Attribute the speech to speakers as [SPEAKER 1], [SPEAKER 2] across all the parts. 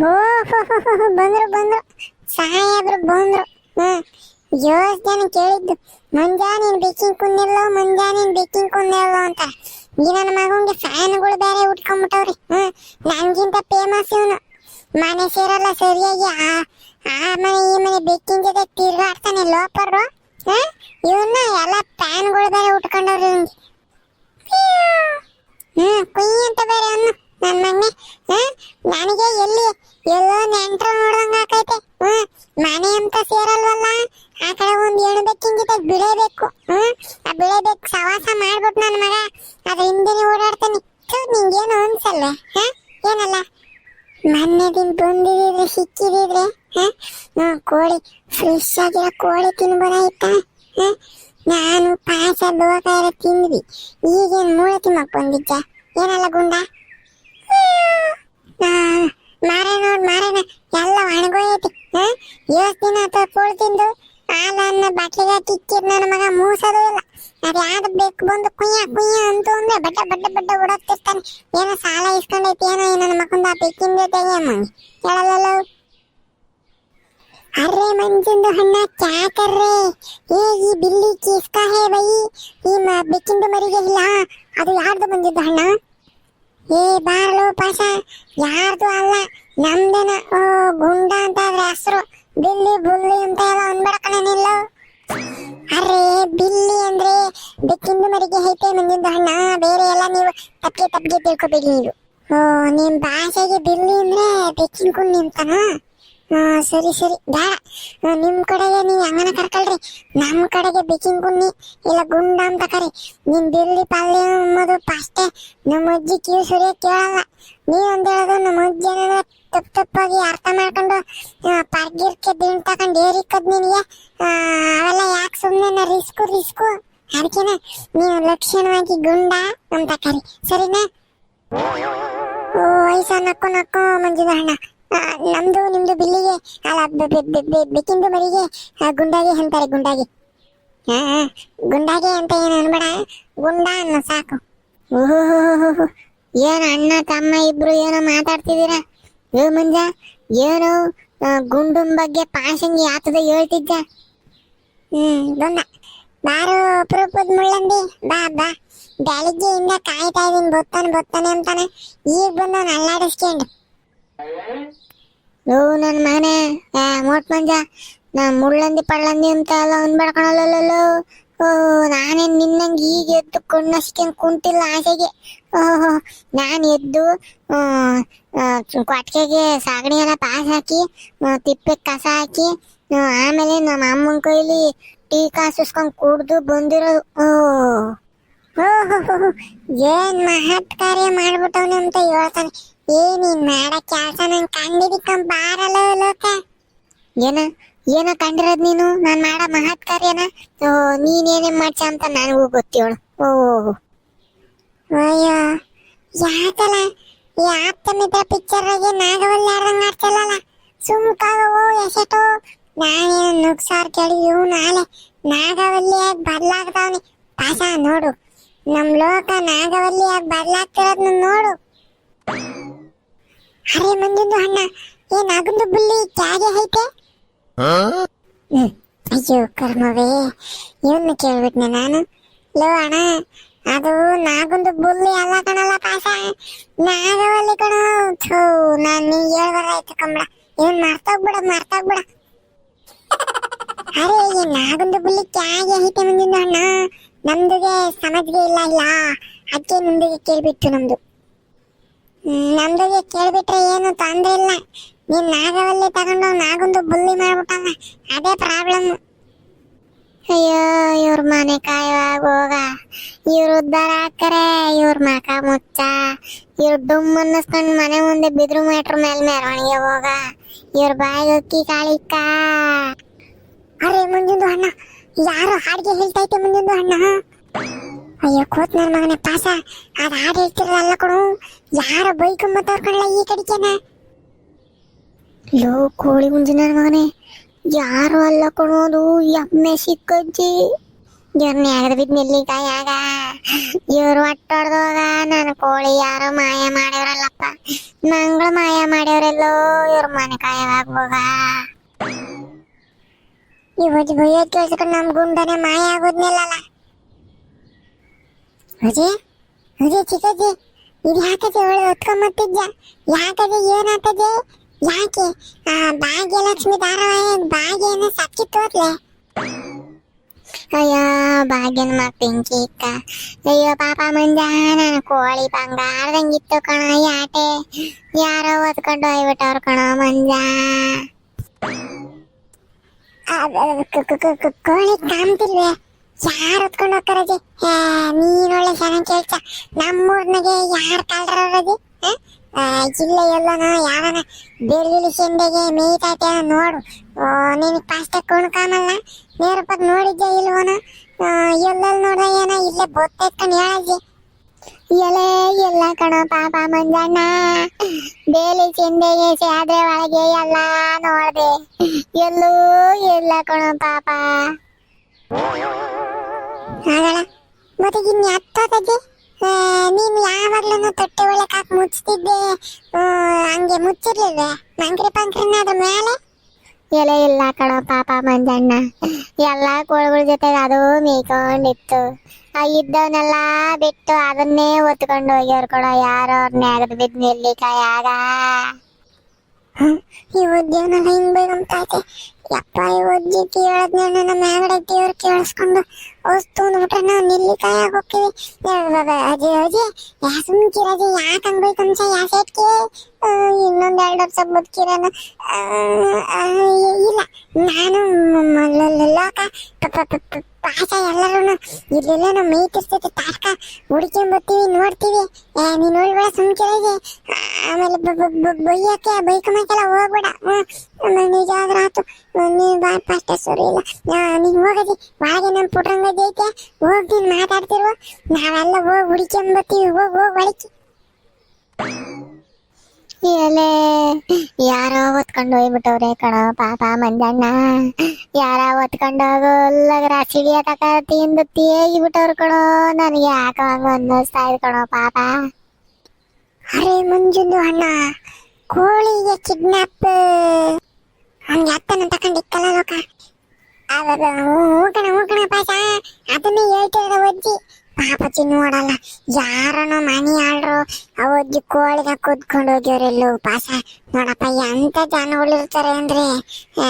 [SPEAKER 1] ಓ ಬಂದ್ರು ಬಂದ್ರು. ಸಾಹೇಬ್ರು ಬಂದ್ರು. ಹ್ಮ್. ಯೋಸ್ ಜನ ಕೇಳಿದ್ದು ಮುಂಜಾನೆ ಬೇಕಿಂಗ್ ಕುಂದಿಲ್ಲೋ ಮುಂಜಾನೆ ಬೇಕಿಂಗ್ ಕುಂದಿಲ್ಲೋ ಅಂತ. ಈ ನನ್ನ ಮಗಂಗೆ ಫ್ಯಾನ್ಗಳು ಬೇರೆ ಉಟ್ಕೊಂಡ್ಬಿಟ್ಟವ್ರಿ ಹ್ಮ್. ನಂಗಿಂತ ಫೇಮಸ್ ಇವನು. ಮನೆ ಸೇರಲ್ಲ ಸರಿಯಾಗಿ, ಆ ಆ ಮನೆ, ಈ ಮನೆ ಬೇಕಿಂಗ್ ಜೊತೆ ತಿರ್ಗಾಡ್ತಾನೆ ಲೋಪರು ಹ್ಮ್. ಇವನ್ನ ಎಲ್ಲ ಫ್ಯಾನ್ಗಳು ಬೇರೆ ಉಟ್ಕೊಂಡವ್ರಿ ಇವ್ನಿಗೆ ಹ್ಮ್ ಕುಯ್ ಅಂತ ಬೇರೆ ಅನ್ನು ನನ್ನ ಮನೆ ಹ್ಮ್ ನನಗೆ ಎಲ್ಲಿ ಎಲ್ಲೋ ನೆಂಟ್ರು ನೋಡ್ದಂಗ ಆಕೈತೆ ಹ್ಮ್ ಮನೆ ಅಂತ ಸೇರಲ್ವಲ್ಲ ಆ ಕಡೆ ಒಂದ್ ಹೆಣ್ಣು ಬೆಕ್ಕಿಂಗಿತ ಬಿಳೇಬೇಕು ಹ್ಮ್ ಆ ಬಿಳೇಬೇಕು ಸವಾಸ ಮಾಡ್ಬಿಟ್ಟು ನನ್ನ ಮಗ ಅದ್ರ ಹಿಂದೆನೆ ಓಡಾಡ್ತಾನೆ ಥು, ನಿಂಗೇನು ಅನ್ಸಲ್ವೇ ಹ ಏನಲ್ಲ ಮೊನ್ನೆ ದಿನ ಬಂದಿದ್ರೆ ಸಿಕ್ಕಿದಿದ್ರೆ, ಹಾ? ಕೋಳಿ ಫ್ರೆಶ್ ಆಗಿರೋ ಕೋಳಿ ತಿನ್ಬೋದಾಯ್ತಾ? ನಾನು ಪಾಯಸ ದೋಕ ಎಲ್ಲ ತಿಂದ್ವಿ. ಈಗೇನು ಮೂಳೆ ತಿಮ್ಮಕ್ ಬಂದಿದ್ದ? ಏನಲ್ಲ ಗುಂಡ? ಮಾರ ನೋಡಿ ಮಾರೇನ ಎಲ್ಲ ಒಣಗೋಯೈತಿ. ಹಾ? ದಿನ ಅಥವಾ ಕೋಳಿ ತಿಂದು ಹಾಲನ್ನ ಬಾಟ್ಲಿಗೆ ಕಿಕ್ಕಿದ್ ನನ್ನ ಮಗ ಮೂಸೋದು ಇಲ್ಲ. ನಾವು ಯಾವ್ದು ಬೇಕು ಬಂದು ಕುಯ್ಯ ಕುಯ್ಯ ಅಂತ ಅಂದ್ರೆ ಬಡ್ಡ ಬಡ್ಡ ಬಡ್ಡ ಓಡಾಡ್ತಿರ್ತಾನೆ. ಏನೋ ಸಾಲ ಇಸ್ಕೊಂಡೈತಿ, ಏನೋ ನನ್ನ ಮಕ್ಕಂದ ಬೇಕಿನ ಜೊತೆಗೆ ಅಮ್ಮಂಗೆ ಹೇಳಲ್ಲ ಅರೆ ಮಂಜುಂದು ಹಣ್ಣ ಕ್ಯಾ ಕರ್ ರೇ ಏ, ಈ ಬಿಲ್ಲಿ ಕಿಸ್ಕಾ ಹೇ ಬೈ. ಈ ಬೆಕ್ಕಿಂದು ಮರಿಗೆ ಇಲ್ಲ. ಅದು ಯಾರ್ದು ಬಂದಿದ್ದು ಹಣ್ಣ ಏ, ಬಾರ್ಲೋ ಪಾಸ ಯಾರ್ದು ಅಲ್ಲ, ನಮ್ದೇನ? ಗುಂಡ ಅಂತ ಅದ್ರ ಹೆಸರು. ಬಿಲ್ಲಿ ಬುಲ್ಲಿ ಅಂತ ಎಲ್ಲ ಅರೆ ಬಿಲ್ಲಿ ಅಂದ್ರೆ ಬೆಕ್ಕಿಂದು ಮರಿಗೆ ಐತೆ ಮಂಜಿಂದು ಹಣ್ಣ ಬೇರೆ ಎಲ್ಲ ನೀವು ತಪ್ಪಿಗೆ ತಪ್ಪಿಗೆ ತಿಳ್ಕೊಬೇಡಿ ನೀವು. ಓ ನಿಮ್ ಭಾಷೆಗೆ ಬಿಲ್ಲಿ ಅಂದ್ರೆ ಬೆಕ್ಕಿನ ಕುಂಡಿ ಅಂತಾನಾ ಹಾ ಸರಿ ಸರಿ. ಬೇಡ. ಆ, ನಿಮ್ ಕಡೆಗೆ ನೀವ್ ಹಂಗನ ಕರ್ಕಳ್ರಿ. ನಮ್ ಕಡೆಗೆ ಬೇಕಿಂಗ್ ಕುನ್ನಿ ಇಲ್ಲ ಗುಂಡ ಅಂತ ಕರಿ. ನಿಮ್ ಬಿಲ್ಲಿ ಪಲ್ಯ ಅನ್ನೋದು ಪಾಸ್ಟೆ ನಮ್ಮ ಅಜ್ಜಿ ಕಿವಿ ಸುರಿಯ ಕೇಳಲ್ಲ. ನೀ ಹೇಳೋದು ನಮ್ಮ ಅಜ್ಜಿ ತಪ್ಪು ತಪ್ಪಾಗಿ ಅರ್ಥ ಮಾಡ್ಕೊಂಡು ಪರ್ಗಿರ್ಕೆ ತಕೊಂಡ್ ಏರಿಕದ್ ನಿನಗೆ. ಅವೆಲ್ಲ ಯಾಕೆ ಸುಮ್ಮನೆ ರಿಸ್ಕು ರಿಸ್ಕು? ಅದಕ್ಕೆನ ನೀವು ಲಕ್ಷಣವಾಗಿ ಗುಂಡ ಅಂತ ಕರಿ. ಸರಿನಾ? ಓ ವಯಸ್ಸ ನಕ್ಕು ನಕ್ಕು ನಮ್ದು ನಿಮ್ದು ಬಿಲ್ಲಿಗೆ ಅಲ್ಲ ಬೆಕ್ಕಿಂದು ಮರಿಗೆ ಗುಂಡಾಗಿ ಅಂತಾರೆ ಗುಂಡಾಗಿ. ಹಾ, ಗುಂಡಾಗಿ ಅಂತ ಏನು ಅನ್ಬೇಡ ಗುಂಡ ಅನ್ನ ಸಾಕು. ಓಹೋ ಏನು ಅಣ್ಣ ತಮ್ಮ ಇಬ್ರು ಏನೋ ಮಾತಾಡ್ತಿದ್ದೀರಾ? ಏ ಮಂಜ, ಏನು ಗುಂಡನ್ ಬಗ್ಗೆ ಪಾಶಂಗಿ ಆತದ ಹೇಳ್ತಿದ್ದ? ಹ್ಮ್, ಬಂದ. ಬಾರು ಅಪರೂಪದ ಮುಳ್ಳಂದಿ ಬಾ ಬಾ. ಬೆಳಿಗ್ಗೆಯಿಂದ ಕಾಯ್ತಾ ಇದೀನಿ, ಬೊತ್ತಾನೆ ಬೊತ್ತಾನೆ ಅಂತಾನೆ. ಈಗ ಬಂದ ಅಲ್ಲಾಡಿಸ್ಕೊಂಡು. ಲೋ ನನ್ನ ಮಗನೇ. ಮೋಟ್ ಮಂಜ, ನಾ ಮುಳ್ಳಂದಿ ಪಳ್ಳಂದಿ ಅಂತ ಎಲ್ಲ ಅನ್ಬೇಡ್ಕೊಳಲ್ಲೋ ಓ, ನಾನೇನ್ ನಿನ್ನಂಗೆ ಈಗ ಎದ್ದು ಕಣ್ಣಸ್ಕೊಂಡ್ ಕುಂತಿಲ್ಲ ಆಸೆಗೆ. ಓಹೋ, ನಾನು ಎದ್ದು ಕೊಟ್ಟಿಗೆಗೆ ಸಗಣಿ ಎಲ್ಲ ಪಾಸ್ ಹಾಕಿ ತಿಪ್ಪೆ ಕಸ ಹಾಕಿ ಆಮೇಲೆ ನಮ್ಮ ಅಮ್ಮನ ಕೈಲಿ ಟೀ ಕಾಸಿಸ್ಕೊಂಡ್ ಕುಡ್ದು ಬಂದಿರೋದು. ಓ ಏನ್ ಮಹತ್ ಕಾರ್ಯ ಮಾಡ್ಬಿಟ್ಟವ್ನೆ ಅಂತ ಹೇಳ್ತಾನೆ. ಏ, ನೀನ್ ಮಾಡೋ ಕೆಲ್ಸ ನಂಗೆ ಕಂಡಿದ್ದಕ್ಕ ಬಾರಲ್ಲ ಲೋಕ. ಏನ? ಏನ ಕಂಡಿರೋದ್ ನೀನು? ನಾನ್ ಮಾಡೋ ಮಹತ್ ಕಾರ್ಯನ? ಓ ನೀನೇನೇ ಮಾಡ್ಸ ಅಂತ ನನಗೂ ಗೊತ್ತಿವಳು. ಓ ಅಯ್ಯೋ, ಯಾಕಲ್ಲ? ಈ ಆಪ್ತ ಮಿತ್ರ ಪಿಕ್ಚರ್ ಆಗಿ ನಾಗವಲ್ಲಿ ಯಾರಂಗ್ ಆಡ್ತಿಲ್ಲಲ್ಲ ಸುಮ್ಕಾಗವು ಎಸೆಟು. ನಾನೇನು ನುಗ್ಸಾರ್ ಕೇಳಿದ್ವು ನಾಳೆ ನಾಗವಲ್ಲಿಯಾಗಿ ಬದಲಾಗ್ತಾವನಿ ಪಾಸ, ನೋಡು. ನಮ್ ಲೋಕ ನಾಗವಲ್ಲಿಯಾಗಿ ಬದಲಾಗ್ತಿರೋದ್ನ ನೋಡು. ಅರೆ ಮಂಜುಂದು ಅಣ್ಣ, ಏ ನಾಗಂದು ಬುಲ್ಲಿ ಕ್ಯಾಗೆ ಐತೆ. ಅಯ್ಯೋ, ಕರ್ಮವೇ. ಇವನ್ನ ಕೇಳ್ಬಿಟ್ನೆ ನಾನು. ಲೋ ಅಣ್ಣ, ಅದು ನಾಗೊಂದು ಬುಲ್ಲಿ ಅಲ್ಲ ಕಣಲ್ಲ ಪಾಸ ನಾಗವಲ್ಲಿ ಕಣ. ಥೂ, ನಾನ್ ನೀ ಹೇಳ್ಬಾರ್ದಾಯ್ತು ಕಂಬಳ. ಇವನ್ ಮರ್ತೋಗ್ಬಿಡ ಮರ್ತೋಗ್ಬಿಡ. ಅರೆ, ಈ ನಾಗೊಂದು ಬುಲ್ಲಿ ಕ್ಯಾಗೆ ಐತೆ ಮಂಜಿಂದ ಅಣ್ಣ. ನಮ್ದುಗೆ ಸಮಜ್ಗೆ ಇಲ್ಲ ಇಲ್ಲ. ಅದಕ್ಕೆ ನಿಮ್ದಿಗೆ ಕೇಳ್ಬಿಟ್ಟು ನಮ್ದು. ನಮ್ದುಗೆ ಕೇಳ್ಬಿಟ್ರೆ ಏನು ತೊಂದ್ರೆ ಇಲ್ಲ. ನೀನ್ ನಾಗವಲ್ಲಿ ತಗೊಂಡು ನಾಗೊಂದು ಬುಲ್ಲಿ ಮಾಡ್ಬಿಟ್ಟಲ್ಲ ಅದೇ ಪ್ರಾಬ್ಲಮ್ ಅಯ್ಯೋ, ಇವ್ರ ಮನೆ ಕಾಯುವಾಗ ಹೋಗ ಇವ್ರ ಉದ್ದಾರ ಹಾಕರೆ ಇವ್ರ ಮಕ ಮುಚ್ಚ. ಇವ್ರ ಡುಮ್ ಅನ್ನಿಸ್ಕೊಂಡ್ ಮನೆ ಮುಂದೆ ಬಿದ್ರು ಮೇಟ್ರ ಮೇಲೆ ಮೆರವಣಿಗೆ ಹೋಗ. ಇವ್ರ ಬಾಯಿಗೆ ಅಕ್ಕಿ ಕಾಳಿಕ್ಕ ಅರೆ ಮುಂದಿಂದು ಅಣ್ಣ. ಯಾರು ಹಾಡಿಗೆ ಹೇಳ್ತೈತೆ ಮುಂದಿಂದು ಅಣ್ಣ. ಅಯ್ಯೋ ಕೂತ್ ನನ್ನ ಮಗನೇ ಪಾಸ. ಅದ್ ಹಾಡು ಹೇಳ್ತಿರಲ್ಲ ಕೊಡು. ಯಾರ ಬೈಕ್ ಮತ್ತವ್ರ ಈ ಕಡಿಕೆನ. ಲೋ ಕೋಳಿ ಮುಂಜಿ ಮಗನೆ, ಯಾರು ಅಲ್ಲ ಕೊಡೋದು ಎಮ್ಮೆ ಸಿಕ್ಕಜ್ಜಿ. ಇವ್ರನ್ನ ಎಗದ್ ಬಿದ್ ನೆಲ್ಲಿಕಾಯಿ ಆಗ. ಇವ್ರು ಒಟ್ಟೊಡ್ದೋಗ ನನ್ನ ಕೋಳಿ ಯಾರೋ ಮಾಯ ಮಾಡ್ಯವ್ರಲ್ಲಪ್ಪ ಮಂಗಳ ಮಾಯ ಮಾಡ್ಯವ್ರೆಲ್ಲೋ ಇವ್ರ ಮನೆ ಕಾಯವಾಗೋಗ ಇವತ್ತು ಭಯ ಕೇಳಿಸ್ಕೊಂಡು ನಮ್ ಗುಂಡನೆ ಮಾಯ ಆಗೋದ್ನಿಲ್ಲಲ್ಲ. ಅಜಿ ಅಜಿ ಚಿಕ್ಕಜ್ಜಿ ಇದು ಯಾಕಜ್ಜಿ ಅವಳು ಹೊತ್ಕೊಂಬತ್ತಿದ್ಯಾ? ಯಾಕಜ್ಜಿ ಏನಾತಜಿ ಯಾಕೆ? ಆ ಭಾಗ್ಯಲಕ್ಷ್ಮಿ ಧಾರಾವಾಹಿ ಭಾಗ್ಯನ ಸಕ್ಕಿತ್ತೋದ್ಲೆ ಅಯ್ಯೋ, ಭಾಗ್ಯನ ಮಗ ಪಿಂಕಿ ಇಕ್ಕ ಅಯ್ಯೋ, ಪಾಪ ಮಂಜಾನ, ಕೋಳಿ ಬಂಗಾರದಂಗಿತ್ತು ಕಣ ಯಾಟೆ ಯಾರೋ ಓದ್ಕೊಂಡು ಹೋಗ್ಬಿಟ್ಟವ್ರು ಕಣ ಮಂಜ. ಕೋಳಿ ಕಾಮ್ತಿಲ್ವೇ ಯಾರು ಹೊತ್ಕೊಂಡು ಹೋಗ್ತಾರಜಿ ನೀನೊಳ್ಳೆ ಚೆನ್ನಾಗಿ ಕೇಳ್ತ. ನಮ್ಮೂರ್ನಾಗೆ ಯಾರು ಕಳ್ರವ್ರಜಿ ಇಲ್ಲ ಎಲ್ಲನ ಯಾವನ ಬೆಳ್ಳುಳ್ಳಿ ಶೆಂಡೆಗೆ ಮೇಯ್ತೈತೆ ನೋಡು. ನಿನಗೆ ಫಾಸ್ಟ್ ಕುಣ್ಕಾಮಲ್ಲ? ನೇರಪ್ಪ ನೋಡಿದ್ದೆ ಇಲ್ವನ? ಎಲ್ಲೆಲ್ಲಿ ನೋಡ್ದ ಏನ? ಇಲ್ಲೇ ಬೊತ್ತೈತ್ಕೊಂಡು ಹೇಳಜ್ಜಿ ಎಲೆ ಎಲ್ಲ ಕಣ ಪಾಪ ಮಂಜಣ್ಣ. ಬೇಲಿ ಚಿಂದೆಗೆ ಸಾದ್ರೆ ಒಳಗೆ ಎಲ್ಲ ನೋಡ್ದೆ. ಎಲ್ಲೂ ಎಲ್ಲ ಕಣ ಪಾಪ. ಆಗಲ್ಲ ಮತ್ತೆ ಇನ್ನು ಹತ್ತೋದಜ್ಜಿ ನೀನು ಯಾವಾಗ್ಲೂ ತೊಟ್ಟೆ ಒಳಗೆ ಹಾಕಿ ಮುಚ್ತಿದ್ದೆ ಹಂಗೆ ಮುಚ್ಚಿರ್ಲಿಲ್ವೇ? ಮಂಕ್ರಿ ಪಂಕ್ರಿನ ಅದ್ರ ಮೇಲೆ? ಎಲೆ ಇಲ್ಲ ಕಣ, ಪಾಪ ಮಂಜಣ್ಣ. ಎಲ್ಲ ಕೋಳಗಳ ಜೊತೆ ಅದು ಮೇಯ್ಕೊಂಡಿತ್ತು ಇದ್ದವನ್ನೆಲ್ಲ ಬಿಟ್ಟು ಅದನ್ನೇ ಒತ್ಕೊಂಡು ಹೋಗ್ಯವ್ರು ಕೊಡ ಯಾರೋ ಅವ್ರನ್ನ ಅಗದ್ ಬಿದ್ದ ನೆಲ್ಲಿಕಾಯಿ ಆಗ ಈ ಉದ್ಯೋಗನೆಲ್ಲ ಹಿಂಗ್ ಬೇಗಂತೈತೆ ಯಪ್ಪ, ಈ ಉಜ್ಜಿ ಕೇಳದ್ನ ನನ್ನ ಮ್ಯಾಗಡೆ ದೇವ್ರು ಕೇಳಿಸ್ಕೊಂಡು ವಸ್ತು ಅಂದ್ಬಿಟ್ರೆ ನಾವು ನೆಲ್ಲಿಕಾಯಿ ಹೋಗ್ತೀವಿ ಅಜಿ ಅಜಿ ಯಾಸಮ್ ಕಿರಜಿ ಯಾಕೆ ಹಂಗ್ಬೇಕಂತ ಯಾ ಸೇಟ್ಗೆ ಇನ್ನೊಂದ್ ಎರಡು ವರ್ಷ ಬದುಕಿರೋನು ಇಲ್ಲ, ನಾನು ಲೋಕ. ಪ- ಪ- ಪ- ಪ- ಪಾಶ ಎಲ್ಲರೂ ಇಲ್ಲೆಲ್ಲ ನಾವು ಮೇಯ್ತಿರ್ತೈತೆ ತಾಟ್ಕ ಹುಡ್ಕೊಂಬರ್ತೀವಿ ನೋಡ್ತೀವಿ ಏ ನೀನು ಒಳ್ಳೆ ಸುಮ್ಕಿರಜಿ ಆಮೇಲೆ ಬೈಯಕ್ಕೆ ಬೈಕಮಕ್ಕೆಲ್ಲ ಹೋಗ್ಬೇಡ. ಹ್ಮ್ ನಿಜ ಆದ್ರೆ ಆತು. ನೀನು ಬಾ ಫಸ್ಟ್ ಸರಿ, ಇಲ್ಲ. ನೀನು ಹೋಗದಿ. ಒಳಗೆ ನಮ್ಮ ಪುಟ್ರಂಗಜ್ಜಿ ಐತೆ. ಹೋಗಿ, ನೀನು ಮಾತಾಡ್ತಿರುವ ನಾವೆಲ್ಲ ಹೋಗಿ ಹುಡ್ಕೊಂಬರ್ತೀವಿ ಹೋಗಿ ಹೋಗಿ, ಒಳಕ್ಕೆ. ಎಲೆ ಯಾರೋ ಹೊತ್ಕೊಂಡು ಹೋಗ್ಬಿಟ್ಟವ್ರೆ ಕಣೋ, ಪಾಪ ಮಂಜಣ್ಣ. ಯಾರ ಹೊತ್ಕೊಂಡು ಹೋಗಲ್ಲಗರ ರಾಸಿಗೆ ತಕ ತಿಂದು ತೇಗಿಬಿಟ್ಟವ್ರು ಕಣೋ, ನನಗೆ ಯಾಕ ಹಂಗ ಅನ್ನಿಸ್ತಾ ಇದೆ ಕಣೋ, ಪಾಪ. ಅರೆ ಮುಂಜುಂದು ಅಣ್ಣ, ಕೋಳಿಗೆ ಕಿಡ್ನಾಪ್ ಹಂಗೆ ಅತ್ತನ ತಕೊಂಡು ಇಕ್ಕಲ್ಲ ಲೋಕ. ಅವಾಗ ಊಕಣ ಕಣ ಪಾಪ ಅದನ್ನೇ ಹೇಳ್ತಿರೋದ ಅಜ್ಜಿ. ಪಾಪಚ್ಚಿ ನೋಡಲ್ಲ ಯಾರನೋ ಮನಿ ಆಳ್ರು ಅವ್ರಿಗೆ ಕೋಳಿನ ಕುತ್ಕೊಂಡು ಹೋಗ್ಯವ್ರೆಲ್ಲೋ ಪಾಸ ನೋಡಪ್ಪ ಎಂತ ಜನಗಳಿರ್ತಾರೆ ಅಂದ್ರೆ ಆ,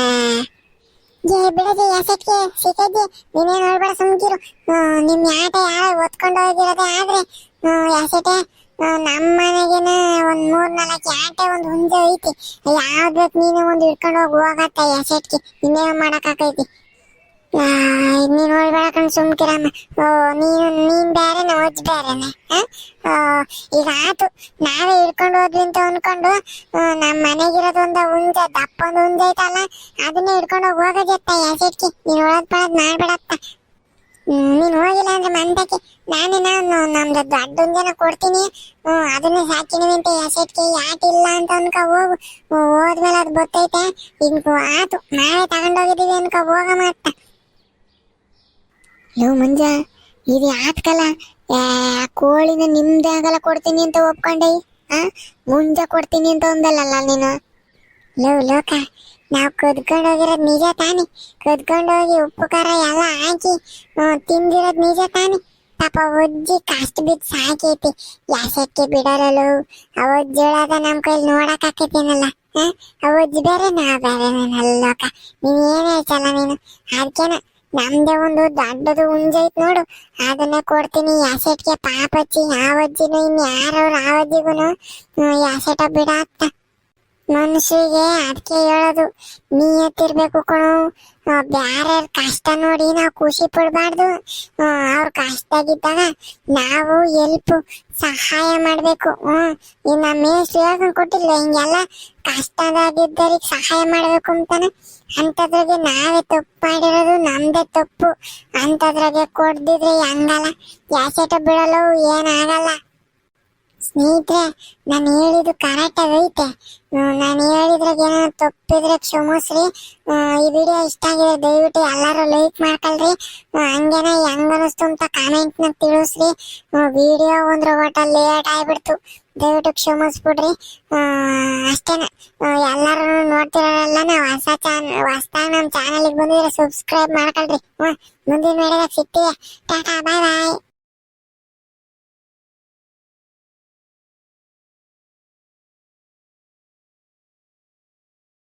[SPEAKER 1] ಏ ಬಿಡದೆ ಎಸಕ್ಕೆ ಸಿಕ್ಕಜ್ಜಿ ನೀನೇ ನೋಡ್ಬೇಡ ಸುಮ್ಕಿರು. ನಿಮ್ ಆಟ ಯಾರ ಒತ್ಕೊಂಡು ಹೋಗಿರೋದೆ ಆದ್ರೆ ಎಸೆಟೆ ನಮ್ಮ ಮನೆಗೇನ ಒಂದ್ ಮೂರ್ ನಾಲ್ಕು ಆಟೆ ಒಂದ್ ಹುಂಜ ಐತಿ. ಯಾವ್ದ್ ನೀನು ಒಂದ್ ಹಿಡ್ಕೊಂಡು ಹೋಗಿ ಹೋಗತ್ತ ಎಸೆಟ್ಗೆ ಇನ್ನೇನು ಮಾಡಕ್ಕಾಕೈತಿ ನೀನ್ ನೋಡ್ಬೇಡ ಕಣ್ ಸುಮ್ಕಿರಮ್ಮ ಓ ನೀನು ನೀನ್ ಬೇರೆನೆ ಆ? ಆ, ಈಗ ಆತು. ನಾವೇ ಹಿಡ್ಕೊಂಡು ಹೋದ್ವಿ ಅಂತ ಅನ್ಕೊಂಡು ನಮ್ಮ ನಮ್ ಮನೆಗಿರೋದು ಒಂದ ಹುಂಜ ದಪ್ಪ ಒಂದ್ ಹುಂಜ ಐತಲ್ಲ ಅದನ್ನ ಹಿಡ್ಕೊಂಡು ಹೋಗಿ ಹೋಗಜತ್ತ ಎಸಿಟ್ಕಿ ನೀನ್ ಒಳದ್ ಬಳದ್ ಮಾಡ್ಬೇಡತ್ತ. ನೀನ್ ಹೋಗಿಲ್ಲ ಅಂದ್ರೆ ಮಂದಕ್ಕೆ. ನಾನೇ ನಮ್ದು ದೊಡ್ಡ ಹುಂಜನ ಕೊಡ್ತೀನಿ. ಅದನ್ನ ಸಾಕಿನಿ ಅಂತ ಎಸೆಟ್ಗೆ ಇಲ್ಲ ಅಂತ ಅನ್ಕ ಹೋಗು. ಹೋದ್ಮೇಲೆ ಅದು ಗೊತ್ತೈತೆ ಈಗ ಆತು. ನಾವೇ ತಗೊಂಡೋಗಿದ್ದೀವಿ ಅನ್ಕ ಹೋಗಮ್ಮ ಮಾತ ಲೋ ಮಂಜ, ಇದು ಯಾತ್ಕಲ? ಕೋಳಿನ ನಿಮ್ದಾಗಲ್ಲ ಕೊಡ್ತೀನಿ ಅಂತ ಒಪ್ಕೊಂಡೆ. ಆ, ಮುಂಜ ಕೊಡ್ತೀನಿ ಅಂತ ಒಂದಲ್ಲಲ್ಲ ನೀನು? ಲೋ ಲೋಕ, ನಾವು ಕದ್ಕೊಂಡು ಹೋಗಿರೋದು ನಿಜ ತಾನೆ. ಕದ್ಕೊಂಡು ಹೋಗಿ ಉಪ್ಪು, ಖಾರ ಎಲ್ಲ ಹಾಕಿ ತಿಂದಿರೋದು ನಿಜ ತಾನೆ. ಪಾಪ ಒಜ್ಜಿ ಕಷ್ಟ ಬಿದ್ದು ಸಾಕೈತಿ. ಯಾಸಕ್ಕೆ ಬಿಡೋರಲ್ಲ? ಆ ಒಜ್ಜಿ ಹೇಳೋದ ನಮ್ಮ ಕೈಲಿ ನೋಡಕ್ಕಾಕೈತೇನಲ್ಲ ಅವಜ್ಜಿ ಬೇರೆ ನಾ ಬೇರೆ ನಲ್ಲೋಕ ನೀನು ಏನ್ ಹೇಳ್ತಲ್ಲ ನೀನು? ಅದಕ್ಕೇನ ನಮ್ದೇ ಒಂದು ದೊಡ್ಡದು ಹುಂಜ ಐತ್ ನೋಡು. ಅದನ್ನ ಕೊಡ್ತೀನಿ. ಯಾಸೆಟ್ಗೆ ಪಾಪ ಹಚ್ಚಿ ಯಾವ ಅಜ್ಜಿನೂ ಇನ್ ಯಾರವ್ರ ಆ ಅಜ್ಜಿಗೂನು. ಯಾಸೆಟ ಬಿಡ ಮನುಷ್ಯರಿಗೆ ಅದಕ್ಕೆ ಹೇಳೋದು ನೀಯತ್ತಿರ್ಬೇಕು ಕಣೋ. ಆ, ಬ್ಯಾರ್ಯಾರ್ ಕಷ್ಟ ನೋಡಿ ನಾವು ಖುಷಿ ಪಡಬಾರ್ದು. ಅವ್ರ ಕಷ್ಟದಾಗಿದ್ದಾಗ ನಾವು ಎಲ್ಪ್ ಸಹಾಯ ಮಾಡಬೇಕು. ಹ್ಞೂ ನಮ್ಮ ಮೇಷ್ಟ್ರು ಹೇಳ್ಕೊಂಡ್ ಕೊಟ್ಟಿಲ್ಲ ಹಿಂಗೆಲ್ಲ ಕಷ್ಟದಾಗಿದ್ದರಿಗೆ ಸಹಾಯ ಮಾಡಬೇಕು ಅಂತಾನೆ. ಅಂಥದ್ರಾಗೆ ನಾವೇ ತಪ್ಪು ಮಾಡಿರೋದು ನಮ್ಮದೇ ತಪ್ಪು. ಅಂಥದ್ರಾಗೆ ಕೊಡ್ದಿದ್ರೆ ಹಂಗಲ್ಲ? ಯಾಸೆಟ ಬಿಡಲು ಏನಾಗಲ್ಲ ಸ್ನೇಹಿತರೆ, ನಾನು ಹೇಳಿದ್ದು ಕರೆಕ್ಟ್ ಆಗೈತೆ ನಾನು ಹೇಳಿದ್ರಾಗ ಏನೋ ತಪ್ಪಿದ್ರೆ ಕ್ಷಮಿಸ್ರಿ. ಈ ವಿಡಿಯೋ ಇಷ್ಟ ಆಗಿದೆ ದಯವಿಟ್ಟು ಎಲ್ಲರೂ ಲೈಕ್ ಮಾಡ್ಕೊಳ್ರಿ. ಹಂಗೇನ ಹೆಂಗ್ ಅನಿಸ್ತು ಅಂತ ಕಾಮೆಂಟ್ನ ತಿಳಿಸ್ರಿ. ವಿಡಿಯೋ ಒಂದ್ರ ಒಟ್ಟ ಲೇಟ್ ಆಗ್ಬಿಡ್ತು. ದಯವಿಟ್ಟು ಕ್ಷಮಿಸ್ಬಿಡ್ರಿ. ಅಷ್ಟೇನ. ಎಲ್ಲರೂ ನೋಡ್ತಿರೋರೆಲ್ಲ ನಾವು ಹೊಸ ಚಾನ್ ಹೊಸ್ದಾಗ ನಮ್ಮ ಚಾನಲ್ಗೆ ಬಂದಿದ್ರೆ ಸಬ್ಸ್ಕ್ರೈಬ್ ಮಾಡ್ಕೊಳ್ರಿ. ಹ್ಞೂ ಮುಂದಿನ ವಿಡಿಯೋದಾಗ ಸಿಗ್ತೀವಿ. ಟಾಟಾ ಬಾಯ್ ಬಾಯ್